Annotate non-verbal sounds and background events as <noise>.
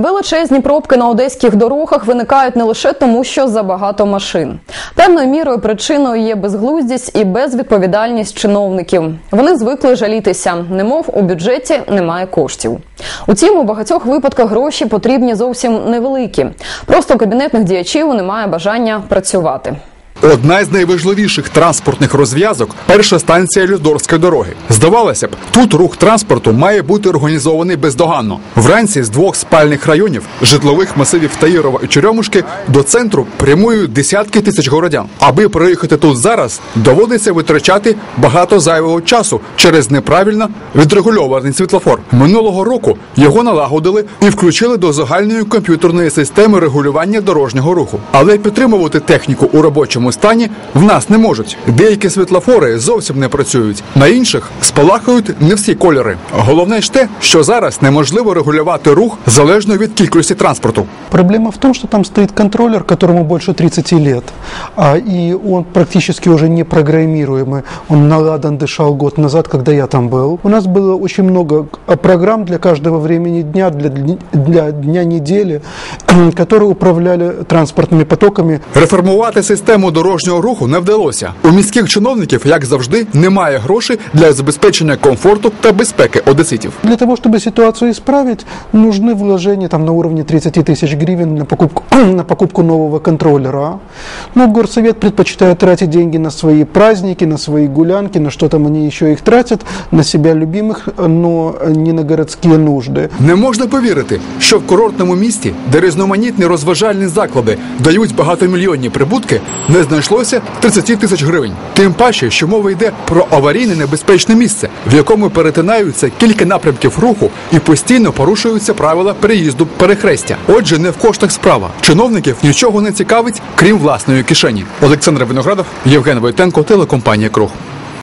Величезні пробки на одеських дорогах виникають не лише тому, що забагато машин. Певною мірою причиною є безглуздість і безвідповідальність чиновників. Вони звикли жалітися, немов у бюджеті немає коштів. Утім, у багатьох випадках гроші потрібні зовсім невеликі. Просто кабінетних діячів немає бажання працювати. Одна з найважливіших транспортних розв'язок перша станція Людорської дороги. Здавалося б, тут рух транспорту має бути організований бездоганно. Вранці з двох спальних районів житлових масивів Таїрова і Черемушки до центру прямують десятки тисяч городян. Аби проїхати тут зараз, доводиться витрачати багато зайвого часу через неправильно відрегульований світлофор. Минулого року його налагодили і включили до загальної комп'ютерної системи регулювання дорожнього руху. Але підтримувати техніку у робочому стані в нас не можуть. Деякі світлофори зовсім не працюють. На інших спалахують не всі кольори. Головне ж те, що зараз неможливо регулювати рух залежно від кількості транспорту. Проблема в тому, що там стоїть контролер, якому больше 30 лет, а, и он практически уже не программируемый. Он наладан дышал год назад, когда я там был. У нас было очень много а, программ для каждого времени дня, для, дни- для дня недели, <clears throat> которые управляли транспортными потоками. Реформувати систему дорожнього руху не вдалося. У міських чиновників, як завжди, немає грошей для забезпечення комфорту та безпеки одеситів. Для того, чтобы ситуацию исправить, нужны вложения там, на уровне 30 тысяч гривен на покупку, <clears throat> на покупку нового контроллера. Но горсовет предпочитает тратить деньги на свои праздники, на свои гулянки, на что там они еще их тратят, на себя любимых, но не на городские нужды. Не можна повірити, що в курортному місті, де різноманітні розважальні заклади дають багатомільйонні прибутки, не знайшлося 30 тисяч гривень. Тим паче, що мова йде про аварійне небезпечне місце, в якому перетинаються кілька напрямків руху і постійно порушуються правила переїзду перехрестя. Отже, не в коштах справа. Чиновників нічого не цікавить, крім власної кишені. Олександр Виноградов, Євген Войтенко, телекомпанія Круг.